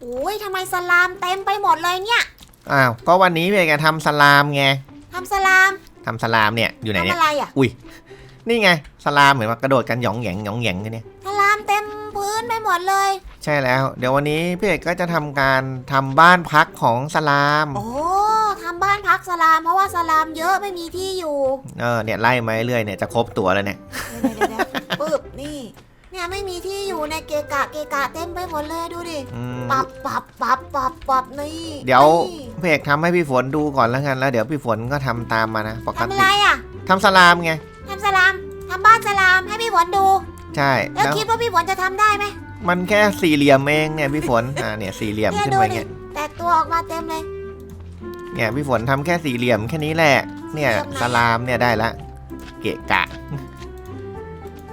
โอ้ยทำไมสลามเต็มไปหมดเลยเนี่ยอ้าวก็วันนี้พี่เอกจะทำสลามไงทำสลามทำสลามเนี่ยอยู่ไหนทำเนี่ยอะไรอะนี่ไงสลามเหมือนว่ากระโดดกันหยองแหยงหยองแหยงกันเนี่ยสลามเต็มพื้นไปหมดเลย ใช่แล้ว เดี๋ยววันนี้พี่เอกก็จะทำการทำบ้านพักของสลามโอ้ทำบ้านพักสลามเพราะว่าสลามเยอะไม่มีที่อยู่เออเนี่ยไล่มาเรื่อยๆเนี่ยจะครบตัวแล้วเนี่ยเดี๋ยวเดี๋ยวเดี๋ยวปึ๊บนี่ เนี่ยไม่มีที่อยู่ในเกะกะเกะกะเต็มไปหมดเลยดูดิอืมปับปับปับปับปับนี่เดี๋ยวนี่พี่เอกทำให้พี่ฝนดูก่อนแล้วกันแล้วเดี๋ยวพี่ฝนก็ทำตามมานะปกทำอะติไรอะทำสลามไงทำสลามทำบ้านสลามให้พี่ฝนดู ใช่แล้วแล้วคิดว่าพี่ฝนจะทำได้ไหมมันแค่สี่เหลี่ยมเองเนี่ยพี่ฝนอ่าเนี่ยสี่เหลี่ยมเนี่ยขึ้นดูไปดิเนี่ยแตกตัวออกมาเต็มเลย เนี่ยพี่ฝนทำแค่สี่เหลี่ยมแค่นี้แหละ เนี่ยสี่เหลี่ยมไหนสลามเนี่ยได้ละ เกะกะ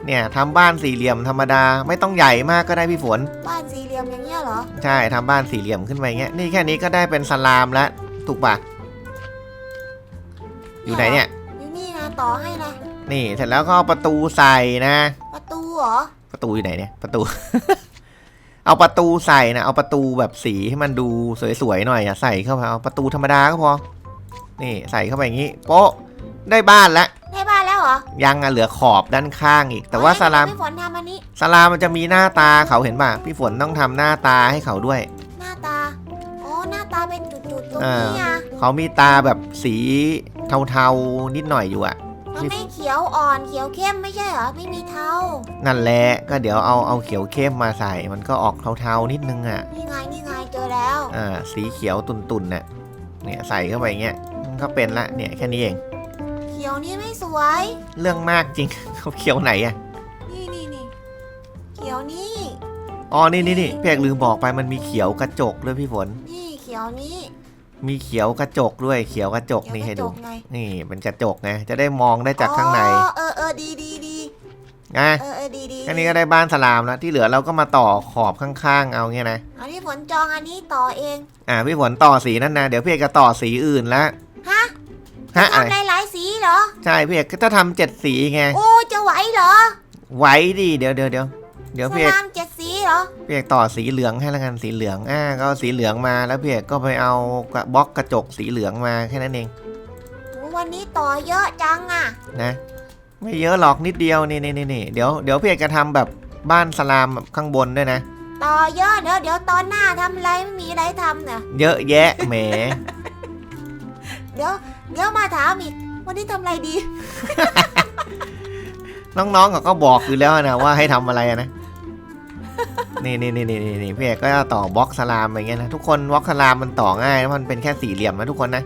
เนี่ยทำบ้านสี่เหลี่ยมธรรมดาไม่ต้องใหญ่มากก็ได้พี่ฝน บ้านสี่เหลี่ยมอย่างเงี้ยเหรอ ใช่ทำบ้านสี่เหลี่ยมขึ้นไปเงี้ยนี่แค่นี้ก็ได้เป็นสลามแล้วถูกปะอยู่ไหนเนี่ยอยู่นี่นะต่อให้นะนี่เสร็จแล้วก็เอาประตูใส่นะ ประตูเหรอ ประตูอยู่ไหนเนี่ยประตู เอาประตูใส่นะเอาประตูแบบสีให้มันดูสวยๆหน่อยอะใส่เข้าไปเอาประตูธรรมดาก็พอ นี่ใส่เข้าไปอย่างนี้โป๊ะได้บ้านแล้วได้บ้านแล้ว เหรอยังอะเหลือขอบด้านข้างอีก แต่ว่าเอสให้ลามพี่ฝนทำอันนี้สลามมันจะมีหน้าตาเขาเห็นป่ะพี่ฝนต้องทำหน้าตาให้เขาด้วย หน้าตาโอ้หน้าตาเป็นจุดๆตรงอ่านี้อะเขามีตาแบบสีเทาๆนิดหน่อยอยู่อะมันไม่เขียวอ่อนเขียวเข้มไม่ใช่เหรอไม่มีเทา นั่นแหละก็เดี๋ยวเอาเอาเขียวเข้มมาใส่ มันก็ออกเทาๆนิดนึงอะนี่ไงนี่ไงเจอแล้วอ่าสีเขียวตุ่นๆน่ะเนี่ยใส่เข้าไปอย่างเงี้ยมันก็เป็นละเนี่ยแค่นี้เองเขียวนี่ไม่สวย เรื่องมากจริง เขาเขียวไหนอะนี่นี่นี่เขียวนี่ อ๋อ นี่นี่นี่พี่เอกลืมบอกไปมันมีเขียวกระจกด้วยพี่ฝน นี่เขียวนี้มีเขียวกระจกด้วย เขียวกระจกเขียวนี่กให้ระจดูกไงนี่เป็นกระจกไง จะได้มองได้จากข้างในอ๋อเออเออดีดีดีอะเออเออดีดีแค่นี้ก็ได้บ้านสลามแล้วที่เหลือเราก็มาต่อขอบข้างๆ เอาเงี้ยนะอันนี้ฝนจองอันนี้ต่อเอง อ่าพี่ฝนต่อสีนั่นนะ เดี๋ยวพี่เอกจะต่อสีอื่นละฮะ ฮะอะไรทำได้หลายสีเหรอ ใช่พี่เอกก็จะทำเจ็ดสีไง โอ้จะไหวเหรอไว้ดิเดี๋ยวเดี๋ยวเดี๋ยวเดี๋ยวสพี่เอกลามเจ็ดสีเหรอ พี่เอกต่อสีเหลืองให้ละกันสีเหลืองอ่าก็เอาสีเหลืองมาแล้วพี่เอกก็ไปเอากระบล็อกกระจกสีเหลืองมาแค่นั้นเองโอ้วันนี้ต่อเยอะจังอะ นะ ไม่เยอะหรอกนิดเดียวนี่นี่นี่นี่เดี๋ยวเดี๋ยวพี่เอกจะทำแบบบ้านสลามแบบข้างบนด้วยนะ ต่อเยอะเดี๋ยวเดี๋ยวตอนหน้าทำอะไรไม่มีอะไรทำเนี่ยเยอะแยะแหม เดี๋ยว เดี๋ยวมาถามอีก วันนี้ทำอะไรดี น้องๆเขาก็บอกอยู่แล้วนะว่าให้ทำอะไรอะนะ นี่นี่นี่นี่นี่นี่พี่เอกก็จะต่อบล็อกสลามอย่างเงี้ยนะทุกคนบล็อกสลามมันต่อง่ายนะมันเป็นแค่สี่เหลี่ยมนะทุกคนนะ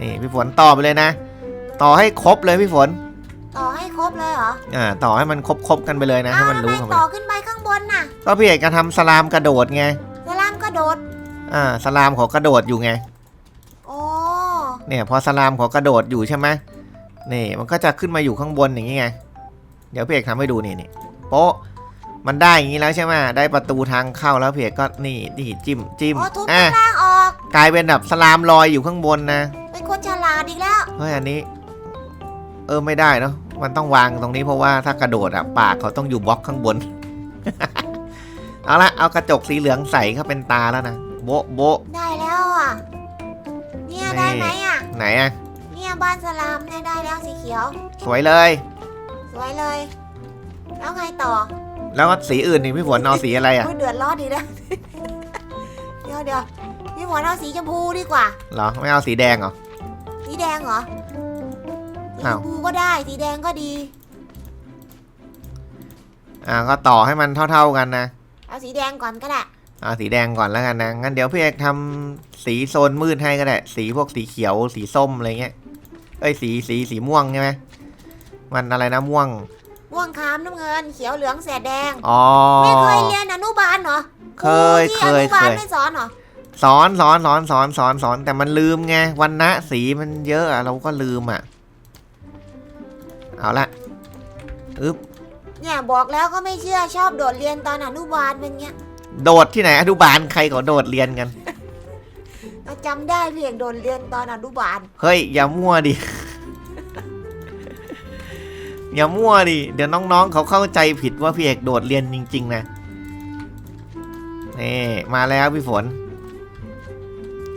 นี่พี่ฝนต่อไปเลยนะ ต่อให้ครบเลยพี่ฝน ต่อให้ครบเลยเหรออ่าต่อให้มันครบครบๆกันไปเลยนะให้อ้าวมันทำรู้ไมกันไปต่อขึ้นไปข้างบนน่ะก็พี่เอกจะทำสลามกระโดดไง สลามกระโดด อ่าสลามเขากระโดดอยู่ไงโอ้ เนี่ยพอสลามเขากระโดดอยู่ใช่ไหมนี่มันก็จะขึ้นมาอยู่ข้างบนอย่างงี้ไง เดี๋ยวพี่เอกทำให้ดูนี่นี่โป๊ะมันได้อย่างนี้แล้วใช่ไหมได้ประตูทางเข้าแล้วพี่เอกก็นี่นี่จิ้มจิ้มโอ้ทุบอะข้างล่างออก กลายเป็นแบบสลามลอยอยู่ข้างบนนะ เป็นคนฉลาดอีกแล้ว เฮ้ยอันนี้ เออไม่ได้เนาะมันต้องวางตรงนี้เพราะว่าถ้ากระโดดอะปากเขาต้องอยู่บล็อกข้างบน เอาละเอากระจกสีเหลืองใส่เข้าเป็นตาแล้วนะโบ๊ะโบ๊ะได้แล้วอะ เนี่ยนี่ได้ไหมอะ ไหนอะ เนี่ยบ้านสลามเนี่ยได้แล้วสีเขียว สวยเลย สวยเลย แล้วไงต่อแล้วก็สีอื่นนี่พี่ฝนเอาสีอะไรอะโยเดือดร้อนดีนะ เดี๋ยวเดี๋ยวพี่หมอนเอาสีชมพูดีกว่า เหรอไม่เอาสีแดงเหรอ สีแดงเหรอสีชอ้าว มพูก็ได้สีแดงก็ดี อ่าก็ต่อให้มันเท่า ๆกันนะ เอาสีแดงก่อนก็ได้ เอาสีแดงก่อนแล้วกันนะ งั้นเดี๋ยวพี่เอกทำสีโซนมืดให้ก็ได้ สีพวกสีเขียว สีส้มอะไรเงี้ย เอ้ย สีสีสีม่วงใช่ไหม มันอะไรนะม่วง ม่วงคามน้ำเงิน เขียวเหลืองแสดแดง อ๋อ ไม่เคยเรียนอนุบาลเหรอเคยที่เคยอนุบาลเคยไม่สอนเหรอสอนสอนสอนสอนสอนสอนแต่มันลืมไงวันนะสีมันเยอะอะเราก็ลืมอะ เอาละอึ๊บเนี่ยบอกแล้วก็ไม่เชื่อชอบโดดเรียนตอนอนุบาลเป็นเงี้ย โดดที่ไหนอนุบาลใครก็โดดเรียนกัน เราจำได้เพียงโดดเรียนตอนอนุบาลเฮ้ย อย่ามั่วดิ อย่ามั่วดิ เดี๋ยวน้องๆ เขาเข้าใจผิดว่าพี่เอกโดดเรียนจริง ๆ นะนี่มาแล้วพี่ฝน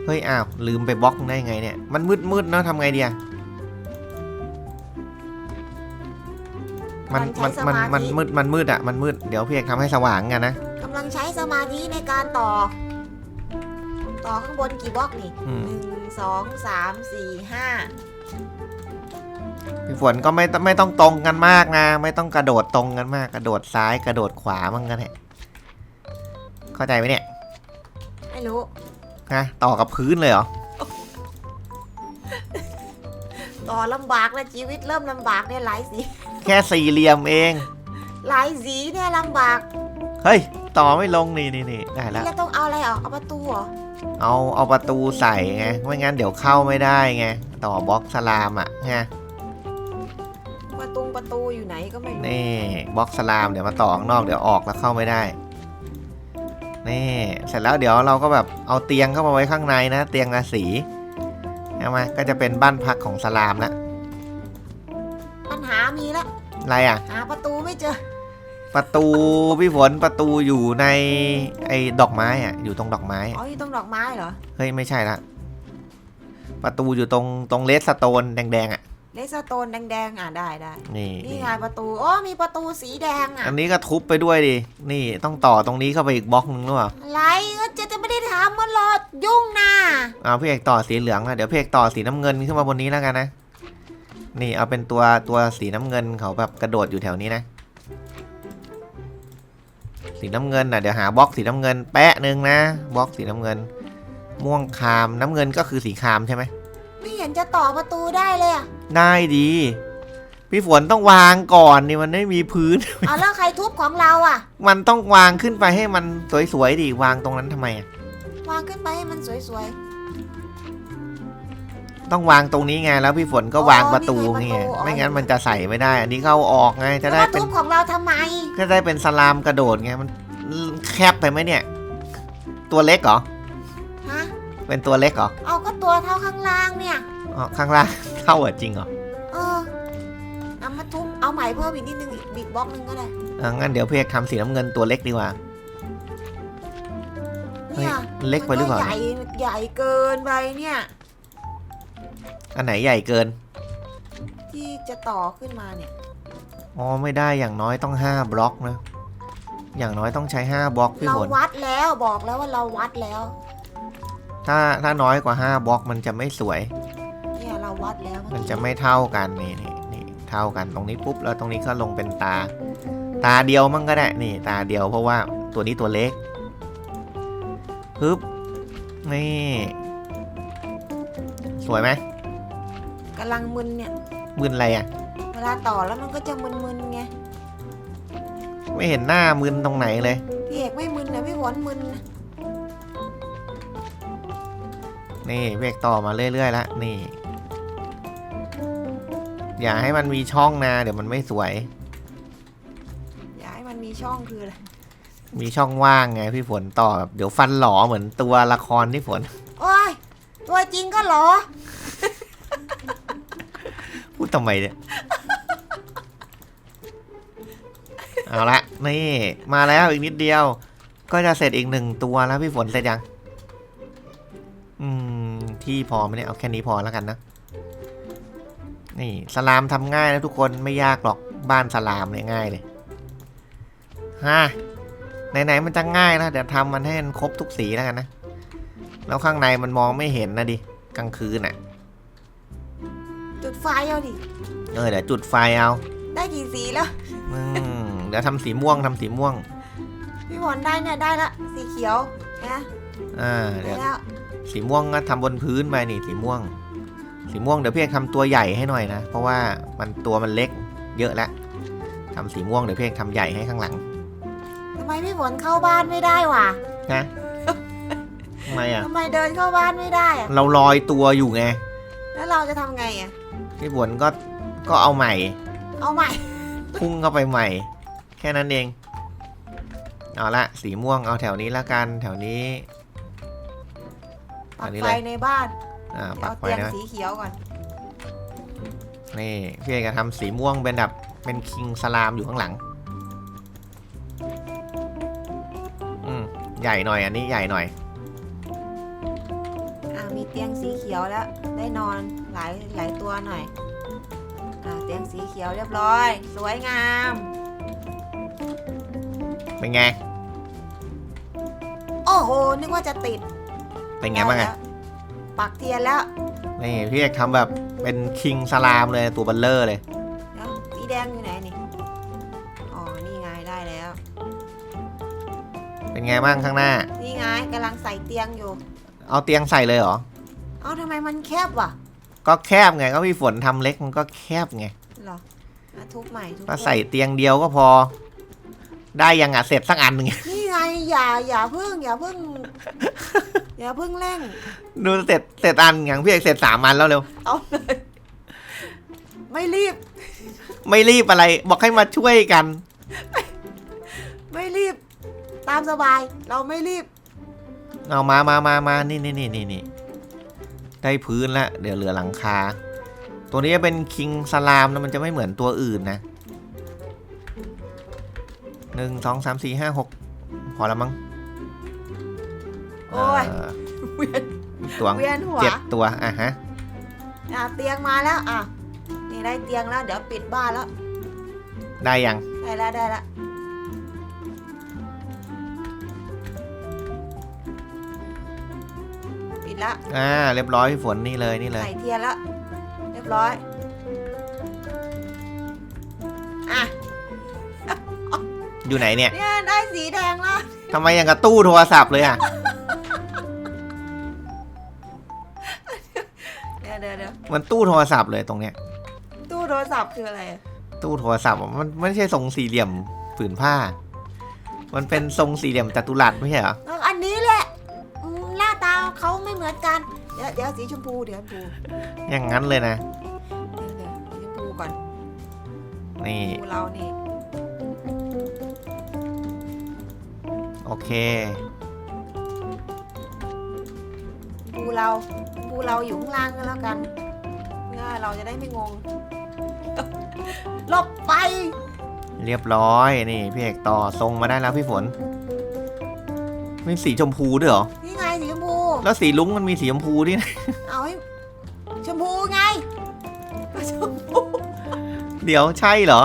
เฮ้ย อ้าว ลืมไปบล็อกได้ไงเนี่ย มันมืดมืดๆเนาะทำไงดีอะมันมันมันมันมืดมันมืดอะมันมืดเดี๋ยวพี่เอกทำให้สว่างกันนะกำลังใช้สมาธิในการต่อ ต่อข้างบนกี่บล็อกนี่อืม หนึ่งสองสามสี่ห้าพี่ฝนก็ไม่ต้องไม่ต้องตรงกันมากนะ ไม่ต้องกระโดดตรงกันมาก กระโดดซ้ายกระโดดขวามั่งกันแหละเข้าใจไหมเนี่ยไม่รู้ ฮะต่อกับพื้นเลยเหรอต่อลำบากแล้วชีวิตเริ่มลำบากเนี่ยหลายสี แค่สี่เหลี่ยมเอง หลายสีเนี่ยลำบาก เฮ้ย ต่อไม่ลงนี่นี่นี่ได้แล้ว แล้วต้องเอาอะไรออกเอาประตูเหรอเอาเอาประตูใส่ไงไม่งั้นเดี๋ยวเข้าไม่ได้ไงต่อบล็อกสลามอะไงประตูประตูอยู่ไหนก็ไม่รู้นี่บล็อกสลามเดี๋ยวมาต่อข้างนอกเดี๋ยวออกแล้วเข้าไม่ได้นี่เสร็จแล้วเดี๋ยวเราก็แบบเอาเตียงเข้ามาไว้ข้างในนะ เตียงราศีใช่ไหมก็จะเป็นบ้านพักของสลามละปัญหามีแล้วอะไรอะ หาประตูไม่เจอ ประตูพี่ฝนประตูอยู่ในไอ้ดอกไม้อะ อยู่ตรงดอกไม้อ๋ออยู่ตรงดอกไม้เหรอ เฮ้ยไม่ใช่ละ ประตูอยู่ตรงตรงเลสสโตนแดงๆอะ เลสโตนแดงๆอะได้ได้ นี่นี่นี่ไงประตูอ๋อมีประตูสีแดงอะ อันนี้ก็ทุบไปด้วยดิ นี่ต้องต่อตรงนี้เข้าไปอีกบล็อกนึงหรือเปล่าอะไรก็จะจะไม่ได้ทำมันหรอกยุ่งนะเอาพี่เอกต่อสีเหลืองนะเดี๋ยวพี่เอกต่อสีน้ำเงินขึ้นมาบนนี้แล้วกันนะ นี่เอาเป็นตัวตัวสีน้ำเงินเขาแบบกระโดดอยู่แถวนี้นะ สีน้ำเงินน่ะเดี๋ยวหาบล็อกสีน้ำเงินแปะหนึ่งนะบล็อกสีน้ำเงิน ม่วงคามน้ำเงินก็คือสีคามใช่ไหมไม่เห็นจะต่อประตูได้เลยอะได้ดี พี่ฝนต้องวางก่อนนี่มันไม่มีพื้น เอาแล้วใครทุบของเราอะ มันต้องวางขึ้นไปให้มันสวยๆดิวางตรงนั้นทำไมอะวางขึ้นไปให้มันสวย ต้องวางตรงนี้ไงแล้วพี่ฝนก็อ๋อวางประตูนี่ไงไงประตูอ๋อไม่งั้นมันจะใส่ไม่ได้ อันนี้เข้าออกไงๆจะแล้วได้มาเป็นทุบของเราทำไม ก็ได้เป็นสลามกระโดดไงมันแคบไปไหมเนี่ย ตัวเล็กเหรอฮะเป็นตัวเล็กเหรอเอาก็ตัวเท่าข้างล่างเนี่ยอ๋อข้างล่างเท่าเหรอจริงเหรอเออเอามาทุบเอาใหม่เพิ่มอีกนิดนึงอีกบิ๊กบล็อกนึงก็ได้อะงั้นเดี๋ยวพี่เอกทำสีน้ำเงินตัวเล็กดีกว่าเฮ้ยเนี่ยเล็กไปหรือเปล่ามันก็ใหญ่ใหญ่เกินไปเนี่ย อันไหนใหญ่เกิน ที่จะต่อขึ้นมาเนี่ย อ๋อไม่ได้อย่างน้อยต้องห้าบล็อกนะ อย่างน้อยต้องใช้ห้าบล็อกพี่เราฝนวัดแล้วบอกแล้วว่าเราวัดแล้ว ถ้าถ้าน้อยกว่าห้าบล็อกมันจะไม่สวย เนี่ยเราวัดแล้วเอมันกี้จะไม่เท่ากันนี่นี่นี่เท่ากันตรงนี้ปุ๊บแล้วตรงนี้ก็ลงเป็นตา ตาเดียวมั่งก็ได้นี่ ตาเดียวเพราะว่าตัวนี้ตัวเล็กฮึบนี่ สวยไหมกำลังมึนเนี่ย มึนอะไรอะ เวลาต่อแล้วมันก็จะมึนๆไง ไม่เห็นหน้ามึนตรงไหนเลย พี่เอกไม่มึนนะพี่หวนมึนนะนี่เบรกต่อมาเรื่อยๆแล้วนี่ อย่าให้มันมีช่องนะเดี๋ยวมันไม่สวย อย่าให้มันมีช่องคืออะไร มีช่องว่างไงพี่ฝนต่อแบบเดี๋ยวฟันหลอเหมือนตัวละครที่ฝน โอ้ย ตัวจริงก็เหรอพูด ทำไมเนี่ย เอาละนี่ มาแล้วอีกนิดเดียว ก็จะเสร็จอีกหนึ่งตัวแล้วพี่ฝนเสร็จยัง อืม ที่พอไหมเนี่ยเอาแค่นี้พอแล้วกันนะ นี่สลามทำง่ายนะทุกคนไม่ยากหรอกบ้านสลามเนี่ยง่ายเลยฮะไหนๆมันจะง่ายนะเดี๋ยวทำมันให้มันครบทุกสีแล้วกันนะ แล้วข้างในมันมองไม่เห็นนะดิกลางคืนน่ะ ไฟเอาดิ เออเดี๋ยวจุดไฟเอาได้กี่สีแล้ว อืมเดี๋ยวทำสีม่วงทำสีม่วงพี่หวนได้เนี่ยได้ละ สีเขียวนะอ่าได้เดี๋ยวแล้วสีม่วงก็ทำบนพื้นไปนี่สีม่วง สีม่วงเดี๋ยวพี่เอกทำตัวใหญ่ให้หน่อยนะ เพราะว่ามันตัวมันเล็กเยอะแล้วทำสีม่วงเดี๋ยวพี่เอกทำใหญ่ให้ข้างหลังทำไมพี่หวนเข้าบ้านไม่ได้วะนะทำไมอะ ทำไมเดินเข้าบ้านไม่ได้อะเราลอยตัวอยู่ไง แล้วเราจะทำไงอะ พี่บวนก็ก็เอาใหม่ เอาใหม่ พุ่งเข้าไปใหม่ แค่นั้นเอง เอาละสีม่วงเอาแถวนี้ละกันแถวนี้ ปัอักนนี้ไฟเลย ในบ้านอ่าเดี๋ยวปักเอาไฟเตียงนะสีเขียวก่อน นี่พี่เอกจะทำสีม่วงเป็นแบบเป็นคิงสลามอยู่ข้างหลัง อืมใหญ่หน่อยอันนี้ใหญ่หน่อยอ่า มีเตียงสีเขียวแล้ว ได้นอนหลายหลายตัวหน่อยอ่าเตียงสีเขียวเรียบร้อย สวยงาม เป็นไง โอ้โห นึกว่าจะติด เป็นไงบ้างด้อะแล้วปักเทียนแล้ว นี่พี่เอกทำแบบเป็นคิงสลามเลยตัวเบัลเลอร์เลยเดี๋ยวสีแดงอยู่ไหนนี่ อ๋อ นี่ไงได้แล้ว เป็นไงบ้างข้างหน้า นี่ไงกำลังใส่เตียงอยู่ เอาเตียงใส่เลยเหรอ เอ้าทำไมมันแคบวะก็แคบไงก็พี่ฝนทำเล็กมันก็แคบไงเหรออะทุบใหม่ทุบก็ใส่เตียงเดียวก็พอ ได้ยังอะเสร็จสักอันหนึ่ง นี่ไงอย่าอย่าพึ่งอย่าพึ่ง อย่าพึ่งเร่ง ดูเสร็จเสร็จอันอย่างพี่เอกเสร็จสามอันแล้วเร็วเอาเลย ไม่รีบไม่รีบอะไรบอกให้มาช่วยกัน ไม่รีบ ตามสบาย เราไม่รีบ เอามามามามานี่นี่นี่นี่นี่ ได้พื้นแล้วเดี๋ยวเหลือหลังคา ตัวนี้เป็นคิงสลามนะมันจะไม่เหมือนตัวอื่นนะหนึ่งสองสามสี่ห้าหกพอแล้วมั้งโอ้ยเออเวียนอีกตัวเวียนหัวเจ็ดตัวอะฮะอะเตียงมาแล้วอะนี่ได้เตียงแล้ว เดี๋ยวปิดบ้านแล้ว ได้ยัง ได้แล้วได้แล้ว ละอ่าเรียบร้อยพี่ฝนนี่เลยนี่เลยใส่เทียนแล้วเรียบร้อยอะอยู่ไหนเนี่ยเนี่ยได้สีแดงแล้วทำไมยังกับตู้โทรศัพท์เลยอะเดี๋ยวเดี๋ยวเดี๋ยวมันตู้โทรศัพท์เลยตรงเนี้ย ตู้โทรศัพท์คืออะไร ตู้โทรศัพท์อะมันไม่ใช่ทรงสี่เหลี่ยมผืนผ้า มันเป็นทรงสี่เหลี่ยมจัตุรัสไม่ใช่เหรอแล้วอั เขาไม่เหมือนกันเดี๋ยวเดี๋ยวสีชมพูเดี๋ยวชมพูอย่างนั้นเลยนะ เดี๋ยวเดี๋ยวสีชมพูก่อนนี่ ชมพูเรานี่โอเค ชมพูเราชมพูเราอยู่ข้างล่างก็แล้วกันเพื่อเราจะได้ไม่งงหลบไปเรียบร้อยนี่พี่เอกต่อทรงมาได้แล้วพี่ฝนมีสีชมพูด้วยเหรอ นี่ไงสีชมพู แล้วสีลุ้งมันมีสีชมพูด้วยนะเอาให้ชมพูไงชมพูเดี๋ยวใช่เหรอ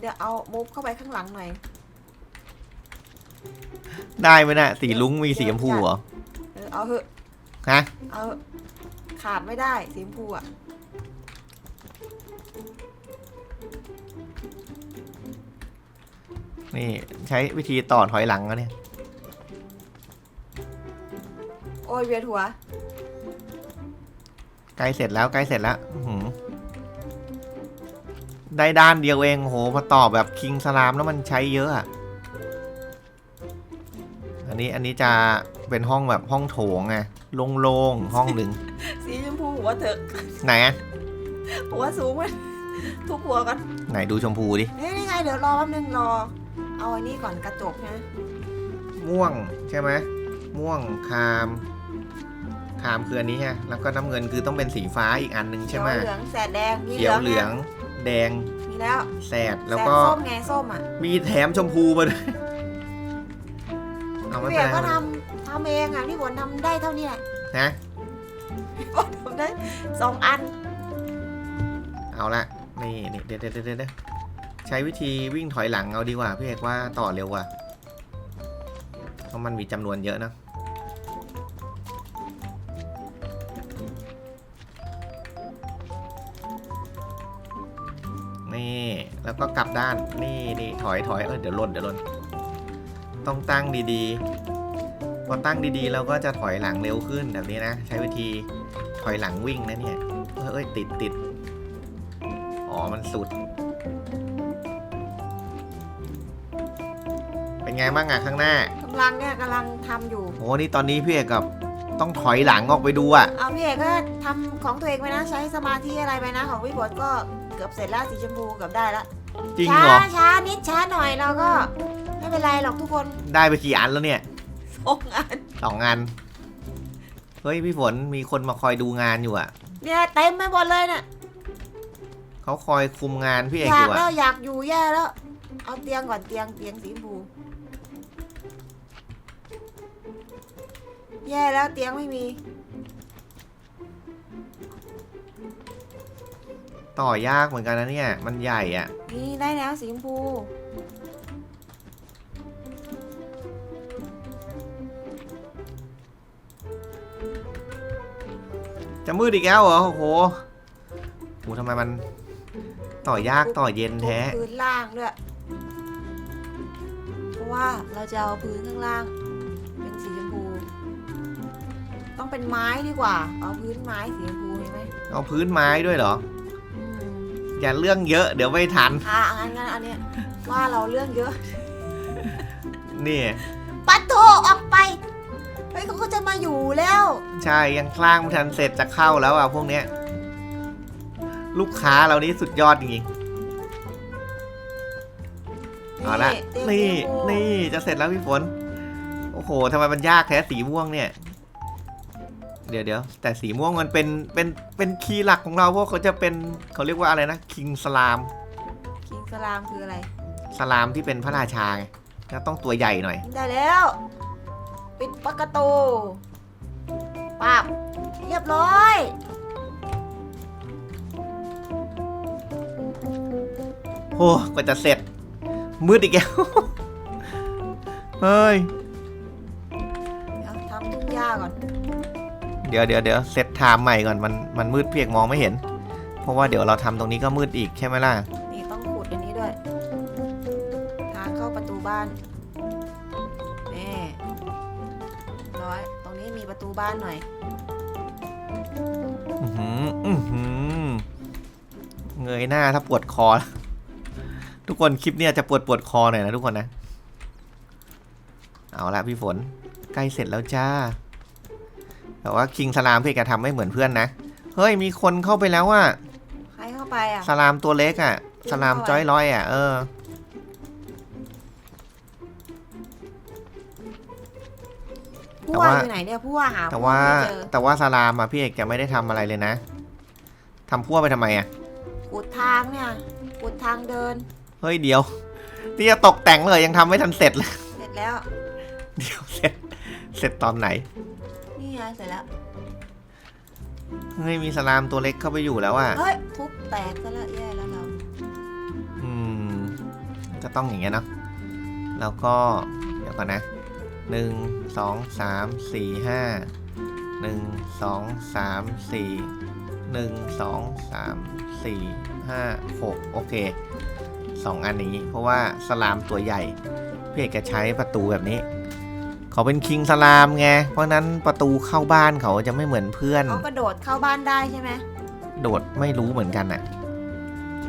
เดี๋ยวเอามุฟเข้าไปข้างหลังหน่อยได้ไหมนะสีลุ้งมีสีชมพูเหรอเออเอาเถอะฮะเอาเถอะขาดไม่ได้สีชมพูอะนี่ใช้วิธีต่อถอยหลังแล้วเนี่ย โอ้ยเวียนหัว ใกล้เสร็จแล้วใกล้เสร็จแล้วอื้อหือได้ด้านเดียวเองโหพอต่อแบบคิงสลามแล้วมันใช้เยอะอะอันนี้อันนี้จะเป็นห้องแบบห้องโถงไงโล่งๆห้องหนึ่งสีชมพูหัวเถอะไหนอะหัวสูงมันทุบหัวก่อนไหนดูชมพูดิ เฮ้ยนี่ไงเดี๋ยวรอแป๊บนึงรอ เอาอันนี้ก่อนกระจกนะม่วงใช่ไหมม่วงคาม คามคืออันนี้ฮะ แล้วก็น้ำเงินคือต้องเป็นสีฟ้าอีกอันหนึ่งเขีใช่ยวไหมเหลืองแสดแดงมีเขียวเหลือง แดง มีแล้ว แสดแล้วก็สดส้มไงส้มอะ มีแถมชมพูมาด้วยเอาไม่พี่เป็เอนกไรก็ทำทำเองอะพี่ฝนทำได้เท่านี้แหละนะพี่ฝนทำได้สองอัน เอาละนี่นี่เดี๋ยวเดี๋ยวเดี๋ยวเดี๋ยวใช้วิธีวิ่งถอยหลังเอาดีกว่าพี่เอกว่าต่อเร็วกว่าเพราะมันมีจำนวนเยอะนะ นี่ แล้วก็กลับด้าน นี่นี่ถอยถอยเออเดี๋ยวหล่นเดี๋ยวหล่น ต้องตั้งดีๆ พอตั้งดีๆ เราก็จะถอยหลังเร็วขึ้นแบบนี้นะ ใช้วิธีถอยหลังวิ่งนะเนี่ยเออเอ้ยติดติดอ๋อ มันสุด เป็นไงบ้างอะข้างหน้า กำลังเนี่ยกำลังทำอยู่ โอ้นี่ตอนนี้พี่เอกกับต้องถอยหลังออกไปดูอะเอาพี่เอกก็ทำของตัวเองไปนะ ใช้สมาธิอะไรไปนะ ของพี่ฝนก็เกือบเสร็จแล้วสีชมพูเกือบได้แล้วจริงช้าเหรอ ช้านิดช้าหน่อยเราก็ ไม่เป็นไรหรอกทุกคนได้ไปกี่อันแล้วเนี่ยส่งงานสองอัน เฮ้ยพี่ฝนมีคนมาคอยดูงานอยู่อะเนี่ยเต็มไปหมดเลยเนี่ยเขาคอยคุมงานพี่เอกออยากยู่แล้อะวอยากอยู่แย่แล้ว เอาเตียงก่อนเตียงเตียงสีชมพู แย่แล้วเตียงไม่มี ต่อยากเหมือนกันนะเนี่ย มันใหญ่อะนี่ได้แล้วสีชมพู จะมืดอีกแล้วเหรอ โอ้โหโหทำไมมัน ต่อยากต่อเย็นแท้ พื้นล่างด้วย เพราะว่าเราจะเอาพื้นข้างล่าง เป็นสีชมพู ต้องเป็นไม้ดีกว่า เอาพื้นไม้สีชมพูเห็นไหมเอาพื้นไม้ด้วยเหรอ อืมอย่าเรื่องเยอะเดี๋ยวไม่ทัน อะงั้นงั้นอันเนี้ยว่าเราเรื่องเยอะนี่ปัดโถออกไปเฮ้ยเขาก็จะมาอยู่แล้ว ใช่ยังสร้างไม่ทันเสร็จจะเข้าแล้วอะพวกเนี้ย ลูกค้าเรานี่สุดยอดจริงๆเอาละเตียงนี่สีชมพูนี่จะเสร็จแล้วพี่ฝน โอ้โหทำไมมันยากแท้สีม่วงเนี่ย เดี๋ยวเดี๋ยวแต่สีม่วงมันเป็นเป็นเป็นคีย์หลักของเราพวกเขาจะเป็นเขาเรียกว่าอะไรนะคิงสลามคิงสลามคืออะไร สลามที่เป็นพระราชาไงแล้วต้องตัวใหญ่หน่อย ได้แล้ว ปิดประตูปับเรียบร้อยโอ้กว่าจะเสร็จ มืดอีกแล้วเฮ้ยเดี๋ยวทำทุ่งหญ้าก่อน เดี๋ยวเดี๋ยวเดี๋ยวเซตไทม์ใหม่ก่อนมันมันมืดเพียงมองไม่เห็น เพราะว่าเดี๋ยวเราทำตรงนี้ก็มืดอีกใช่ไหมล่ะ นี่ต้องขุดอันนี้ด้วย ทางเข้าประตูบ้านนี่ร้อย ตรงนี้มีประตูบ้านหน่อย อือหืออือหือเงยหน้าถ้าปวดคอ ทุกคนคลิปเนี่ยจะปวดปวดคอหน่อยนะทุกคนนะ เอาละพี่ฝน ใกล้เสร็จแล้วจ้า แต่ว่าคิงสลามพี่แกทำไม่เหมือนเพื่อนนะ เฮ้ยมีคนเข้าไปแล้วอะใครเข้าไปอะ สลามตัวเล็กอะ สลามจ้อยร้อยอะ เออ ผู้ว่าอยู่ไหนเนี่ยผู้ว่าหาแต่ผู้ว่าไม่เจอแต่ว่าสลามอะพี่เอกแกไม่ได้ทำอะไรเลยนะทำพั่วไปทำไมอะขุดทางเนี่ยขุดทางเดิน เฮ้ยเดี๋ยวนี่จะตกแต่งเลยยังทำไม่ทันเสร็จเลย เสร็จแล้ว เดี๋ยวเสร็จ เสร็จตอนไหน นี่ไงเสร็จแล้ว เฮ้ยมีสลามตัวเล็กเข้าไปอยู่แล้วอะ เฮ้ยทุบแตกซะแล้วแย่แล้วเราอืม ก็ต้องอย่างเงี้ยเนาะแล้วก็ เดี๋ยวก่อนนะหนึ่งสองสามสี่ห้าหนึ่งสองสามสี่หนึ่งสองสามสี่ห้าหกโอเคสองอันนี้ เพราะว่าสลามตัวใหญ่พี่เอกจะใช้ประตูแบบนี้ เขาเป็นคิงสลามไง เพราะฉะนั้นประตูเข้าบ้านเขาจะไม่เหมือนเพื่อน เขากระโดดเข้าบ้านได้ใช่ไหมโดดไม่รู้เหมือนกันน่ะ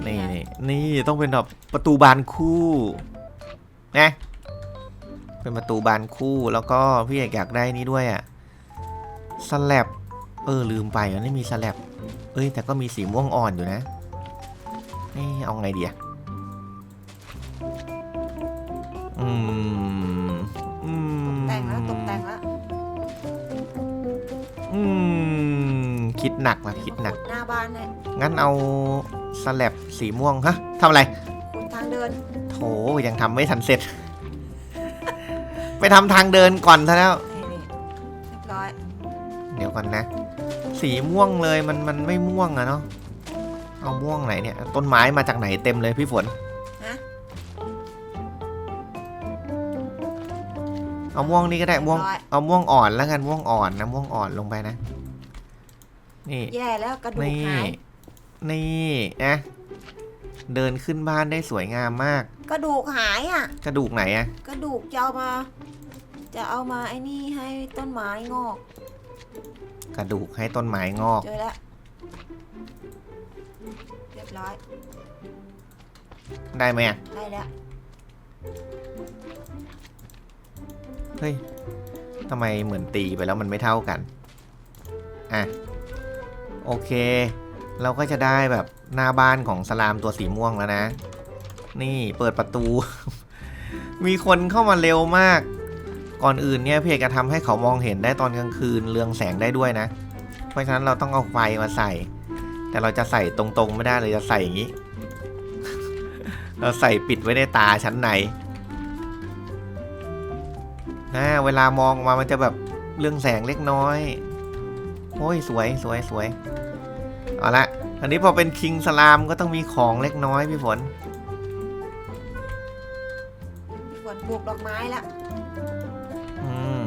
นี่นี่นี่ต้องเป็นแบบประตูบานคู่นะเป็นประตูบานคู่แล้วก็พี่เอกอยากได้นี้ด้วยอะสแลบเออลืมไปมันไม่มีสแลบเอ้ยแต่ก็มีสีม่วงอ่อนอยู่นะนี่เอาไงดีอะอืม คิดหนักละคิดหนักขุดหน้าบ้านเนี่ยงั้นเอาสแลบสีม่วงฮะทำอะไรขุดทางเดิน โถยังทำไม่ทันเสร็จ ไปทำทางเดินก่อนซะแล้ว นี่นี่เรียบร้อย เดี๋ยวก่อนนะ สีม่วงเลยมันมันไม่ม่วงอะเนาะเอาม่วงไหนเนี่ย ต้นไม้มาจากไหนเต็มเลยพี่ฝนฮะ เอาม่วงนี่ก็ได้ม่วงเรียบร้อยเอาม่วงอ่อนแล้วกันม่วงอ่อนนะม่วงอ่อนลงไปนะ นี่ แย่แล้วกระดูกนี่ หายนี่นะเดินขึ้นบ้านได้สวยงามมาก กระดูกหายอะ กระดูกไหนอะกระดูกจะเอามา จะเอามาไอ้นี่ให้ต้นไม้งอก กระดูกให้ต้นไม้งอก เจอแล้วเรียบร้อยได้ไหมอะได้แล้วเฮ้ยทำไมเหมือนตีไปแล้วมันไม่เท่ากัน อะ โอเค เราก็จะได้แบบหน้าบ้านของสลามตัวสีม่วงแล้วนะ นี่เปิดประตู มีคนเข้ามาเร็วมาก ก่อนอื่นเนี่ยพี่เอกจะทำให้เขามองเห็นได้ตอนกลางคืนเรืองแสงได้ด้วยนะ เพราะฉะนั้นเราต้องเอาไฟมาใส่ แต่เราจะใส่ตรงๆไม่ได้เลยจะใส่อย่างนี้ เราใส่ปิดไว้ในตาชั้นในนะเวลามองมามันจะแบบเรื่องแสงเล็กน้อย โอ้ยสวยสวยสวยเอาละอันนี้พอเป็นคิงสลามก็ต้องมีของเล็กน้อยพี่ฝนพี่ฝนปลูกดอกไม้ละอืม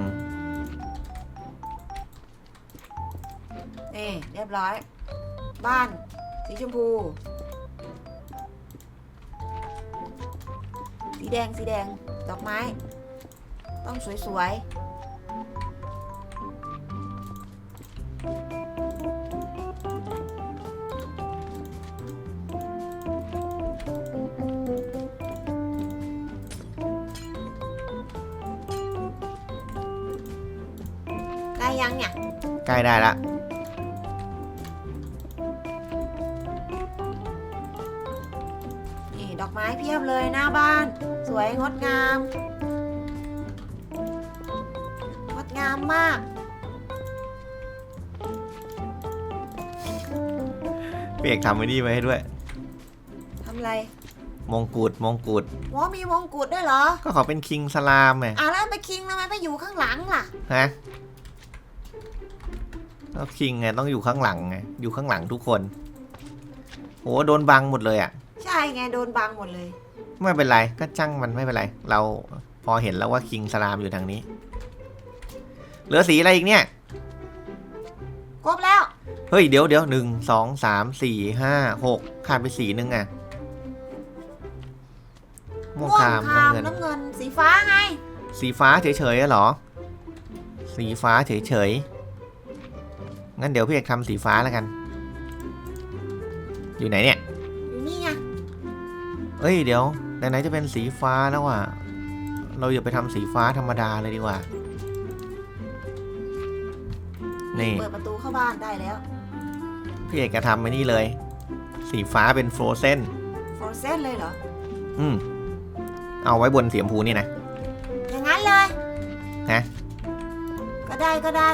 นี่เรียบร้อย บ้านสีชมพู สีแดงสีแดงดอกไม้ ต้องสวยๆ ได้ยังเนี่ย ใกล้ได้ละนี่ดอกไม้เพียบเลยหน้าบ้าน สวยงดงาม งดงามมาก พี่เอกทำไว้นี่ไว้ให้ด้วย ทำอะไรมงกุฎมงกุฎว้ามีมงกุฎด้วยเหรอ ก็เขาเป็นคิงสลามไงอะแล้วไปคิงทำไมไปอยู่ข้างหลังล่ะ ฮะ ก็คิงไงต้องอยู่ข้างหลังไงอยู่ข้างหลังทุกคนโหโดนบังหมดเลยอะ ใช่ไงโดนบังหมดเลย ไม่เป็นไรก็จ้างมันไม่เป็นไร เราพอเห็นแล้วว่าคิงสลามอยู่ทางนี้ เหลือสีอะไรอีกเนี่ยครบแล้ว เฮ้ยเดี๋ยวเดี๋ยวหนึ่งสองสามสี่ห้าหกขาดไปสีหนึงอะม่วงคามคามน้ำเงินน้ำเงิน สีฟ้าไง สีฟ้าเฉยๆอะเหรอ สีฟ้าเฉยๆ งั้นเดี๋ยวพี่เอกทำสีฟ้าแล้วกัน อยู่ไหนเนี่ย อยู่นี่ไงเอ้ยเดี๋ยวไหนๆจะเป็นสีฟ้าแล้วอะ เราอย่าไปทำสีฟ้าธรรมดาเลยดีกว่า นี่เปิดประตูเข้าบ้านได้แล้ว พี่เอกจะทำไว้นี่เลย สีฟ้าเป็นโฟรเซนฟอร์เซนเลยเหรอ อืม เอาไว้บนสีชมพูนี่นะ อย่างนั้นเลย ฮะ ก็ได้ก็ได้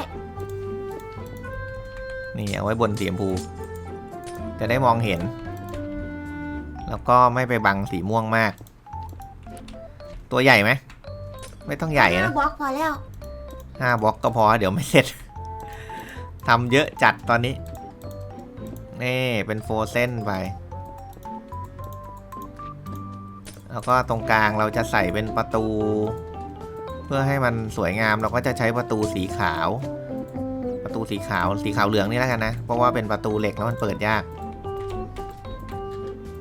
นี่เอาไว้บนสีชมพู จะได้มองเห็น แล้วก็ไม่ไปบังสีม่วงมาก ตัวใหญ่ไหม ไม่ต้องใหญ่ห้านะบล็อกพอแล้วห้าบล็อกก็พอเดี๋ยวไม่เสร็จ ทำเยอะจัดตอนนี้ นี่เป็นโฟร์เส้นไป แล้วก็ตรงกลางเราจะใส่เป็นประตู เพื่อให้มันสวยงามเราก็จะใช้ประตูสีขาว ประตูสีขาวสีขาวเหลืองนี่แล้วกันนะ เพราะว่าเป็นประตูเหล็กแล้วมันเปิดยาก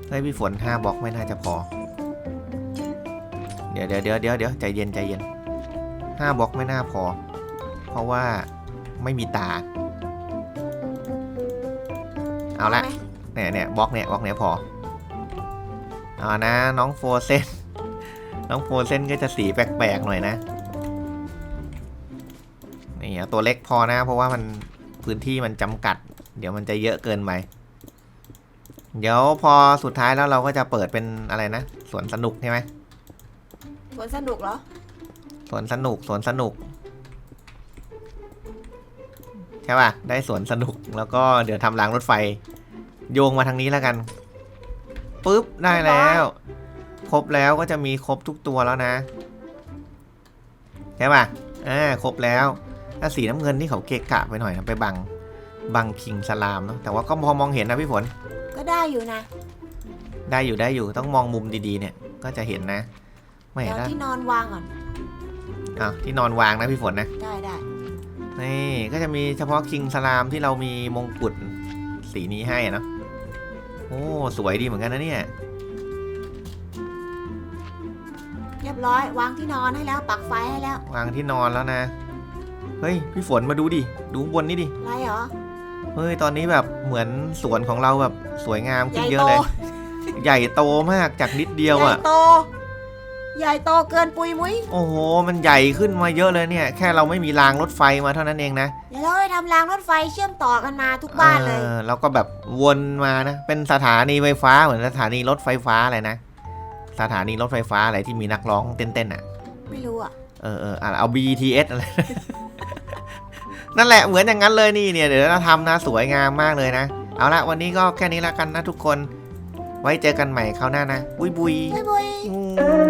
เฮ้ยพี่ฝนห้าบล็อกไม่น่าจะพอ เดี๋ยวเดี๋ยวเดี๋ยวเดี๋ยวเดี๋ยวใจเย็นใจเย็นห้าบล็อกไม่น่าพอ เพราะว่าไม่มีตา เอาละไหมเนี่ยเนี่ยบล็อกเนี่ยบล็อกเนี่ยพอเอานะน้องโฟเซนน้องโฟเซนก็จะสีแปลกๆหน่อยนะ นี่เอาตัวเล็กพอนะ เพราะว่ามันพื้นที่มันจำกัด เดี๋ยวมันจะเยอะเกินไปเดี๋ยวพอสุดท้ายแล้วเราก็จะเปิดเป็นอะไรนะสวนสนุกใช่ไหมสวนสนุกเหรอสวนสนุกสวนสนุกใช่ป่ะได้สวนสนุกแล้วก็เดี๋ยวทำรางรถไฟ โยงมาทางนี้แล้วกันปุ๊บได้แล้ว ครบแล้วก็จะมีครบทุกตัวแล้วนะใช่ป่ะอ่าครบแล้ว ถ้าสีน้ำเงินนี่เขาเกะกะไปหน่อยนะไปบังบังคิงสลามเนาะแต่ว่าก็พอมองเห็นนะพี่ฝนก็ได้อยู่นะ ได้อยู่ได้อยู่ต้องมองมุมดีๆเนี่ย ก็จะเห็นนะไม่เดี๋เห็ยนวนะที่นอนวางก่อนอะที่นอนวางนะพี่ฝนนะได้ได้นี่ก็จะมีเฉพาะคิงสลามที่เรามีมงกุฎสีนี้ให้อะเนาะโอ้สวยดีเหมือนกันนะเนี่ยเรียบร้อยวางที่นอนให้แล้วปักไฟให้แล้ว วางที่นอนแล้วนะ เฮ้ยพี่ฝนมาดูดิ ดูบนนี่ดิ อะไรเหรอเฮ้ยตอนนี้แบบเหมือนสวนของเราแบบสวยงามใหขึ้นญ่เยอะโตเลย ใหญ่โตมากจากนิดเดียวใหญ่อะ่ะ โต ใหญ่โตเกินปุยมุ้ยโอ้โห มันใหญ่ขึ้นมาเยอะเลยเนี่ย แค่เราไม่มีรางรถไฟมาเท่านั้นเองนะเดี๋ยวเราไปทำรางรถไฟเชื่อมต่อกันมาทุกบ้านเลย ออแล้วก็แบบวนมานะ เป็นสถานีไฟฟ้าเหมือนสถานีรถไฟฟ้าอะไรนะ สถานีรถไฟฟ้าอะไรที่มีนักร้องเต้นๆอะ ไม่รู้อะ เออเอออะเอา BTS อะไร นั่นแหละเหมือนอย่างนั้นเลยนี่เนี่ยเดี๋ยวเราทำนะสวยงามมากเลยนะ เอาละวันนี้ก็แค่นี้แล้วกันนะทุกคน ไว้เจอกันใหม่คราวหน้านะ บุยบุย บ๊ายบายอืม